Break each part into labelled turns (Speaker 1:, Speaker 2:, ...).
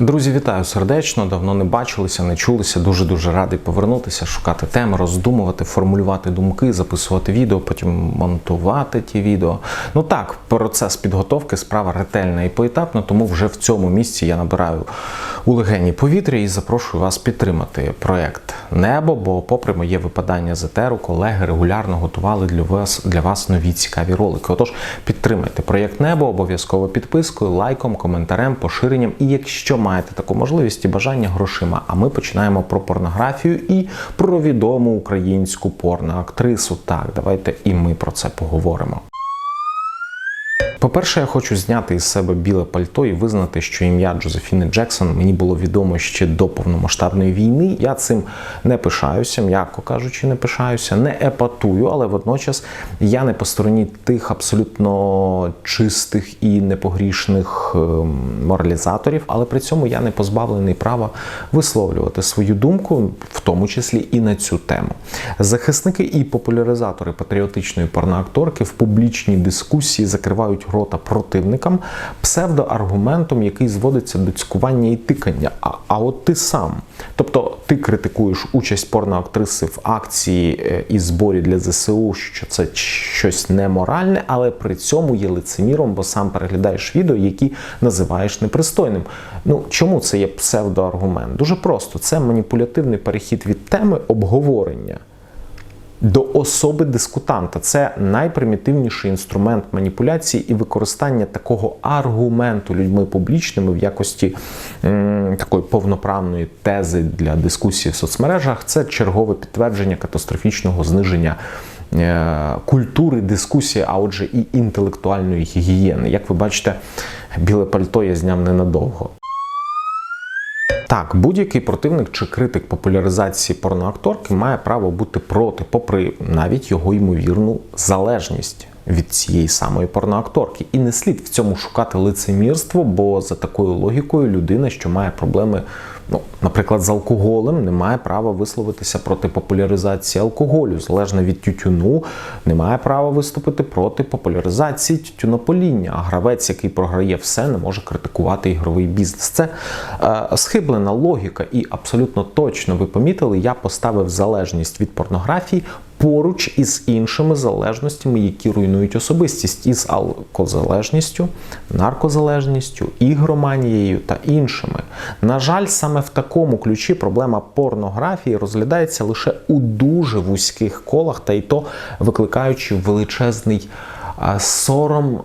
Speaker 1: Друзі, вітаю сердечно. Давно не бачилися, не чулися. Дуже дуже радий повернутися, шукати теми, роздумувати, формулювати думки, записувати відео, потім монтувати ті відео. Ну так, процес підготовки справа ретельна і поетапна, тому вже в цьому місці я набираю у легені повітря і запрошую вас підтримати проект Небо. Бо, попри моє випадання з етеру, колеги регулярно готували для вас для вас нові цікаві ролики. Отож, підтримайте проєкт Небо обов'язково підпискою, лайком, коментарем, поширенням. І якщо маєте таку можливість і бажання грошима. А ми починаємо про порнографію і про відому українську порноактрису. Так, давайте і ми про це поговоримо. По-перше, я хочу зняти із себе біле пальто і визнати, що ім'я Джозефіни Джексон мені було відомо ще до повномасштабної війни. Я цим не пишаюся, м'яко кажучи, не пишаюся, не епатую, але водночас я не по стороні тих абсолютно чистих і непогрішних ем, моралізаторів, але при цьому я не позбавлений права висловлювати свою думку, в тому числі і на цю тему. Захисники і популяризатори патріотичної порноакторки в публічній дискусії закривають рота противникам псевдоаргументом, який зводиться до цькування і тикання. А, а от ти сам, тобто ти критикуєш участь порноактриси в акції е, і зборі для ЗСУ, що це щось неморальне, але при цьому є лицеміром, бо сам переглядаєш відео, які називаєш непристойним. Ну чому це є псевдоаргумент? Дуже просто це маніпулятивний перехід від теми обговорення до особи дискутанта. Це найпримітивніший інструмент маніпуляції і використання такого аргументу людьми публічними в якості м, такої повноправної тези для дискусії в соцмережах. Це чергове підтвердження катастрофічного зниження. е, Культури дискусії, а отже, і інтелектуальної гігієни. Як ви бачите, біле пальто я зняв ненадовго. Так, будь-який противник чи критик популяризації порноакторки має право бути проти, попри навіть його ймовірну залежність від цієї самої порноакторки. І не слід в цьому шукати лицемірство, бо за такою логікою людина, що має проблеми, ну, наприклад, з алкоголем, не має права висловитися проти популяризації алкоголю, залежно від тютюну, не має права виступити проти популяризації тютюнопоління. А гравець, який програє все, не може критикувати ігровий бізнес. Це е, схиблена логіка, і абсолютно точно ви помітили, я поставив залежність від порнографії поруч із іншими залежностями, які руйнують особистість, із алкозалежністю, наркозалежністю, ігроманією та іншими. На жаль, саме в такому ключі проблема порнографії розглядається лише у дуже вузьких колах, та й то викликаючи величезний. Сором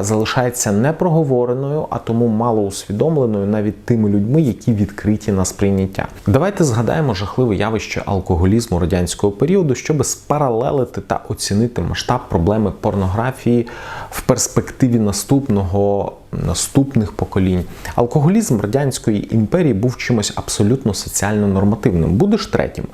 Speaker 1: залишається непроговореною, а тому мало усвідомленою навіть тими людьми, які відкриті на сприйняття. Давайте згадаємо жахливе явище алкоголізму радянського періоду, щоб спаралелити та оцінити масштаб проблеми порнографії в перспективі наступного. Наступних поколінь алкоголізм радянської імперії був чимось абсолютно соціально нормативним. Будеш третім.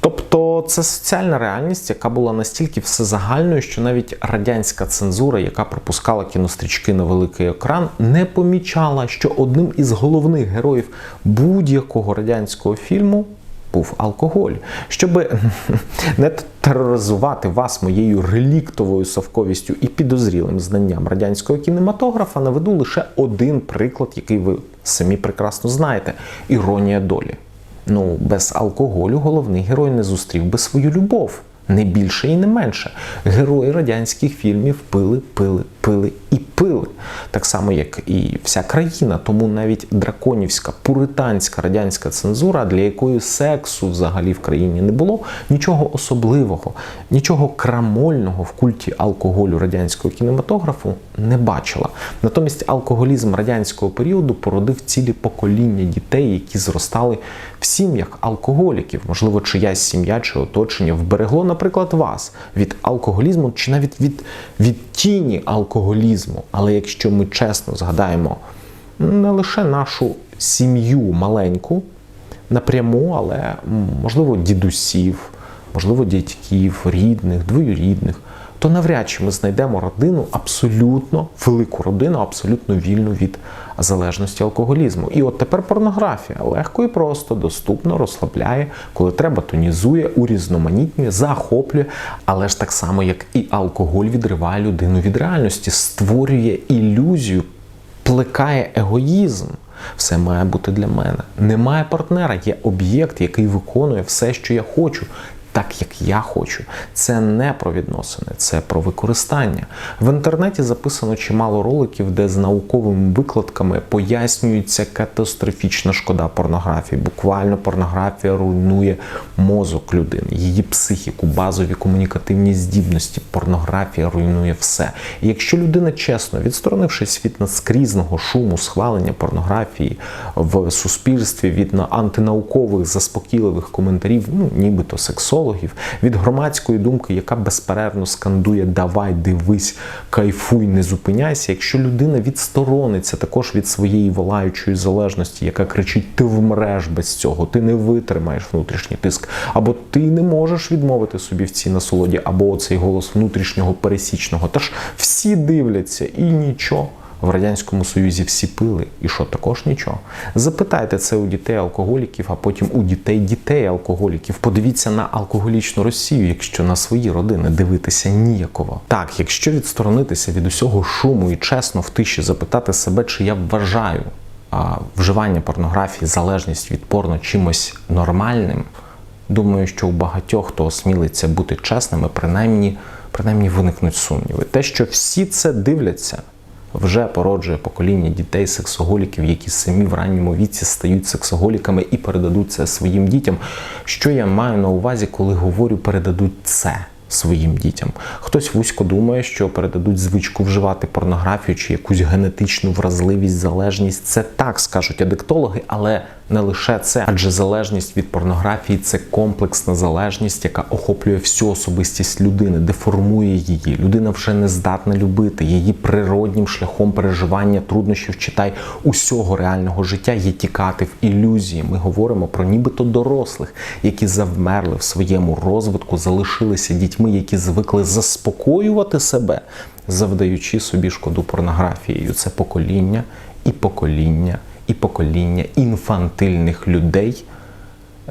Speaker 1: Тобто це соціальна реальність, яка була настільки всезагальною, що навіть радянська цензура, яка пропускала кінострічки на великий екран, не помічала, що одним із головних героїв будь-якого радянського фільму. Був алкоголь, щоб не тероризувати вас моєю реліктовою совковістю і підозрілим знанням радянського кінематографа, наведу лише один приклад, який ви самі прекрасно знаєте: іронія долі. Ну, без алкоголю головний герой не зустрів би свою любов. Не більше і не менше. Герої радянських фільмів пили, пили, пили і пили. Так само, як і вся країна. Тому навіть драконівська, пуританська радянська цензура, для якої сексу взагалі в країні не було, нічого особливого, нічого крамольного в культі алкоголю радянського кінематографу не бачила. Натомість алкоголізм радянського періоду породив цілі покоління дітей, які зростали в сім'ях алкоголіків. Можливо, чиясь сім'я чи оточення вберегло, наприклад, вас від алкоголізму чи навіть від, від тіні алкоголізму. Але якщо ми чесно згадаємо не лише нашу сім'ю маленьку напряму, але можливо дідусів, можливо, дядьків, рідних, двоюрідних, то навряд чи ми знайдемо родину абсолютно велику родину, абсолютно вільну від залежності алкоголізму. І от тепер порнографія легко і просто, доступно, розслабляє, коли треба, тонізує, урізноманітнює, захоплює, але ж так само, як і алкоголь відриває людину від реальності, створює ілюзію, плекає егоїзм. Все має бути для мене. Немає партнера, є об'єкт, який виконує все, що я хочу так, як я хочу. Це не про відносини, це про використання. В інтернеті записано чимало роликів, де з науковими викладками пояснюється катастрофічна шкода порнографії. Буквально порнографія руйнує мозок людини, її психіку, базові комунікативні здібності. Порнографія руйнує все. І якщо людина чесно, відсторонившись від наскрізного шуму, схвалення порнографії в суспільстві від антинаукових заспокійливих коментарів, ну нібито сексологів, від громадської думки, яка безперервно скандує Давай, дивись, кайфуй, не зупиняйся. Якщо людина відсторониться також від своєї волаючої залежності, яка кричить: Ти вмреш без цього, ти не витримаєш внутрішній тиск, або ти не можеш відмовити собі в цій насолоді, або оцей голос внутрішнього пересічного. Та ж всі дивляться і нічого. В радянському союзі всі пили, і що також нічого. Запитайте це у дітей алкоголіків, а потім у дітей дітей алкоголіків. Подивіться на алкоголічну Росію, якщо на свої родини дивитися ніяково. Так, якщо відсторонитися від усього шуму і чесно в тиші запитати себе, чи я вважаю а, вживання порнографії, залежність від порно чимось нормальним. Думаю, що у багатьох, хто осмілиться бути чесними, принаймні, принаймні виникнуть сумніви. Те, що всі це дивляться вже породжує покоління дітей, сексоголіків, які самі в ранньому віці стають сексоголіками і передадуть це своїм дітям. Що я маю на увазі, коли говорю передадуть це? Своїм дітям. Хтось вузько думає, що передадуть звичку вживати порнографію чи якусь генетичну вразливість, залежність. Це так скажуть адиктологи, але не лише це, адже залежність від порнографії це комплексна залежність, яка охоплює всю особистість людини, деформує її. Людина вже не здатна любити. Її природнім шляхом переживання труднощів читай усього реального життя є тікати в ілюзії. Ми говоримо про нібито дорослих, які завмерли в своєму розвитку, залишилися дітьми, які звикли заспокоювати себе, завдаючи собі шкоду порнографією. Це покоління і покоління і покоління інфантильних людей,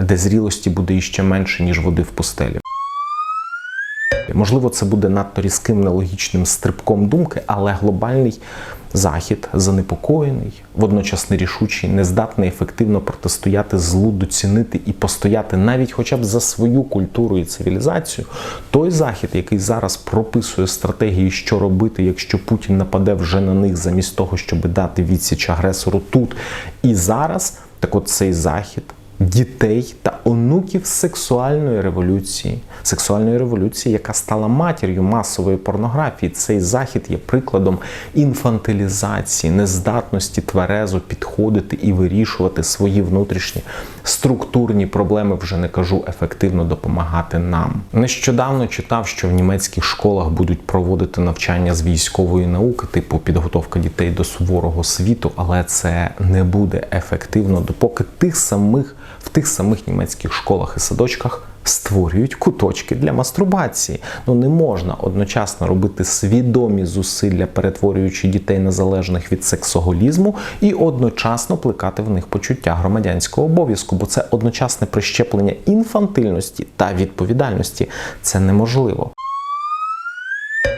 Speaker 1: де зрілості буде іще менше, ніж води в пустелі. Можливо, це буде надто різким нелогічним стрибком думки, але глобальний захід занепокоєний, водночас нерішучий, нездатний ефективно протистояти злу, доцінити і постояти навіть хоча б за свою культуру і цивілізацію. Той захід, який зараз прописує стратегії, що робити, якщо Путін нападе вже на них, замість того, щоб дати відсіч агресору тут і зараз, так от цей захід дітей та онуків сексуальної революції, сексуальної революції, яка стала матір'ю масової порнографії. Цей захід є прикладом інфантилізації, нездатності тверезо підходити і вирішувати свої внутрішні структурні проблеми. Вже не кажу ефективно допомагати нам. Нещодавно читав, що в німецьких школах будуть проводити навчання з військової науки, типу підготовка дітей до суворого світу, але це не буде ефективно, допоки тих самих в тих самих німецьких школах і садочках створюють куточки для мастурбації. Ну не можна одночасно робити свідомі зусилля, перетворюючи дітей незалежних від сексоголізму, і одночасно плекати в них почуття громадянського обов'язку, бо це одночасне прищеплення інфантильності та відповідальності. Це неможливо.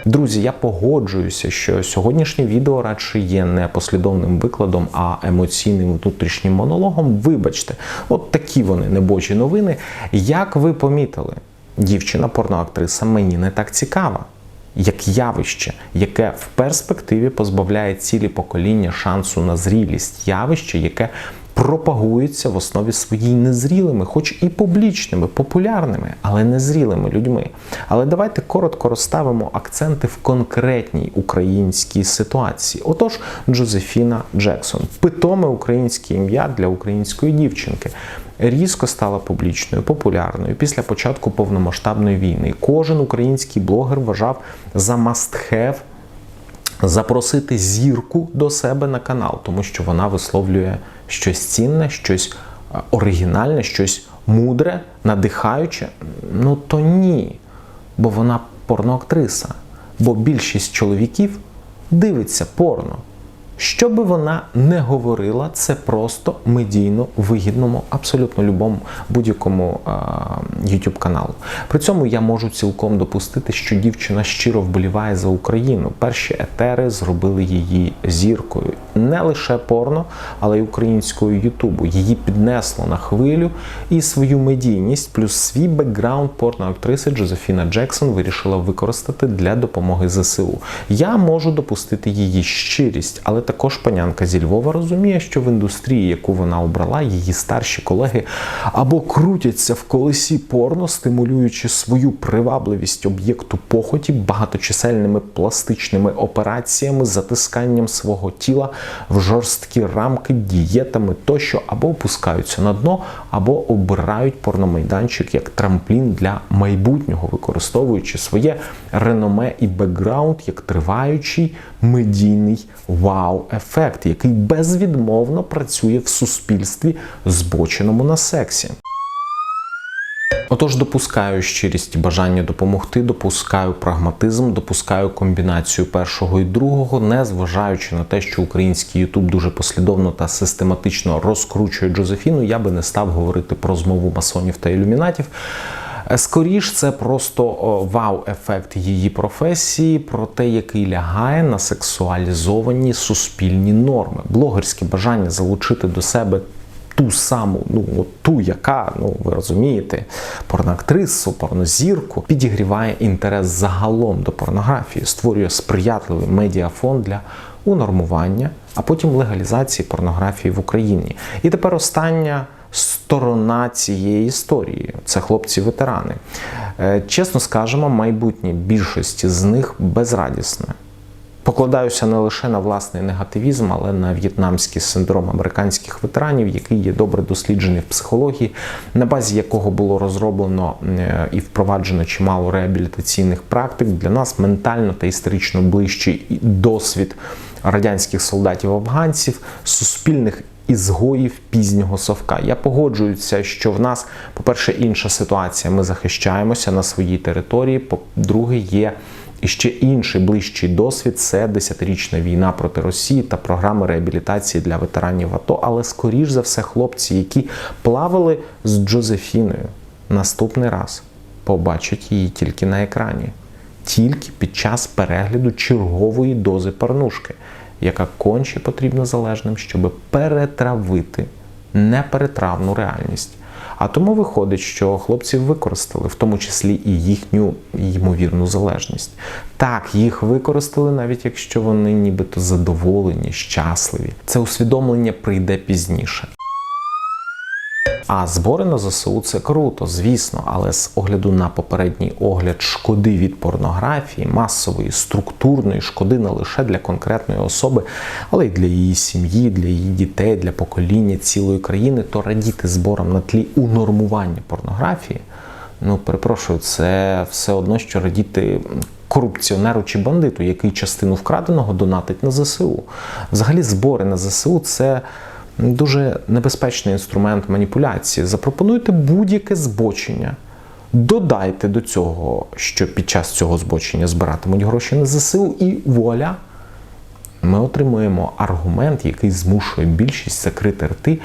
Speaker 1: Друзі, я погоджуюся, що сьогоднішнє відео радше є не послідовним викладом, а емоційним внутрішнім монологом. Вибачте, от такі вони небожі новини. Як ви помітили, дівчина порноактриса мені не так цікава. Як явище, яке в перспективі позбавляє цілі покоління шансу на зрілість, явище, яке пропагується в основі своїй незрілими, хоч і публічними, популярними, але незрілими людьми. Але давайте коротко розставимо акценти в конкретній українській ситуації. Отож, Джозефіна Джексон, питоме українське ім'я для української дівчинки. Різко стала публічною, популярною після початку повномасштабної війни. Кожен український блогер вважав за must-have запросити зірку до себе на канал, тому що вона висловлює щось цінне, щось е, оригінальне, щось мудре, надихаюче. Ну то ні. Бо вона порноактриса. Бо більшість чоловіків дивиться порно. Що би вона не говорила, це просто медійно вигідному, абсолютно любому будь-якому YouTube каналу. При цьому я можу цілком допустити, що дівчина щиро вболіває за Україну. Перші етери зробили її зіркою не лише порно, але й українською Ютубу. Її піднесло на хвилю і свою медійність, плюс свій бекграунд порноактриси Джозефіна Джексон вирішила використати для допомоги ЗСУ. Я можу допустити її щирість, але також панянка зі Львова розуміє, що в індустрії, яку вона обрала, її старші колеги або крутяться в колесі порно, стимулюючи свою привабливість об'єкту похоті багаточисельними пластичними операціями, затисканням свого тіла в жорсткі рамки, дієтами тощо, або опускаються на дно, або обирають порномайданчик як трамплін для майбутнього, використовуючи своє реноме і бекграунд як триваючий медійний вау-ефект, який безвідмовно працює в суспільстві, збоченому на сексі. Отож, допускаю щирість бажання допомогти, допускаю прагматизм, допускаю комбінацію першого і другого, не зважаючи на те, що український Ютуб дуже послідовно та систематично розкручує Джозефіну, я би не став говорити про змову масонів та ілюмінатів. Скоріш, це просто вау-ефект її професії, про те, який лягає на сексуалізовані суспільні норми, блогерське бажання залучити до себе ту саму, ну ту, яка, ну ви розумієте, порноактрису, порнозірку, підігріває інтерес загалом до порнографії, створює сприятливий медіафон для унормування, а потім легалізації порнографії в Україні. І тепер остання. Сторона цієї історії це хлопці-ветерани. Е, Чесно скажемо, майбутнє більшості з них безрадісне. Покладаюся не лише на власний негативізм, але на в'єтнамський синдром американських ветеранів, який є добре досліджений в психології, на базі якого було розроблено е, і впроваджено чимало реабілітаційних практик. Для нас ментально та історично ближчий досвід радянських солдатів-афганців, суспільних ізгоїв пізнього совка. Я погоджуюся, що в нас, по-перше, інша ситуація. Ми захищаємося на своїй території. По-друге, є і ще інший ближчий досвід це десятирічна війна проти Росії та програми реабілітації для ветеранів АТО. Але скоріш за все, хлопці, які плавали з Джозефіною, наступний раз побачать її тільки на екрані, тільки під час перегляду чергової дози порнушки яка конче потрібна залежним, щоб перетравити неперетравну реальність. А тому виходить, що хлопці використали, в тому числі і їхню ймовірну залежність. Так, їх використали, навіть якщо вони нібито задоволені, щасливі. Це усвідомлення прийде пізніше. А збори на ЗСУ це круто, звісно, але з огляду на попередній огляд шкоди від порнографії, масової, структурної шкоди не лише для конкретної особи, але й для її сім'ї, для її дітей, для покоління цілої країни, то радіти зборам на тлі унормування порнографії. Ну, перепрошую, це все одно, що радіти корупціонеру чи бандиту, який частину вкраденого донатить на ЗСУ. Взагалі, збори на ЗСУ це дуже небезпечний інструмент маніпуляції. Запропонуйте будь-яке збочення. Додайте до цього, що під час цього збочення збиратимуть гроші на ЗСУ, і вуаля, ми отримуємо аргумент, який змушує більшість закрити рти,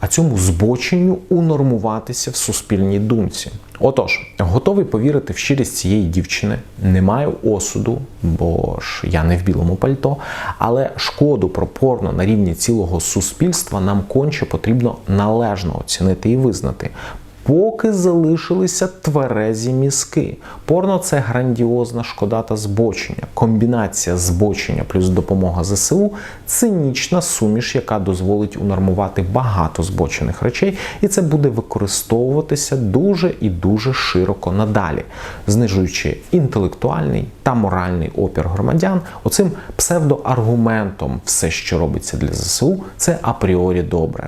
Speaker 1: а цьому збоченню унормуватися в суспільній думці. Отож, готовий повірити в щирість цієї дівчини. Не маю осуду, бо ж я не в білому пальто. Але шкоду про порно на рівні цілого суспільства нам конче потрібно належно оцінити і визнати. Поки залишилися тверезі мізки. Порно це грандіозна шкода та збочення. Комбінація збочення плюс допомога ЗСУ цинічна суміш, яка дозволить унормувати багато збочених речей, і це буде використовуватися дуже і дуже широко надалі, знижуючи інтелектуальний та моральний опір громадян. Оцим псевдоаргументом все, що робиться для ЗСУ, це апріорі добре.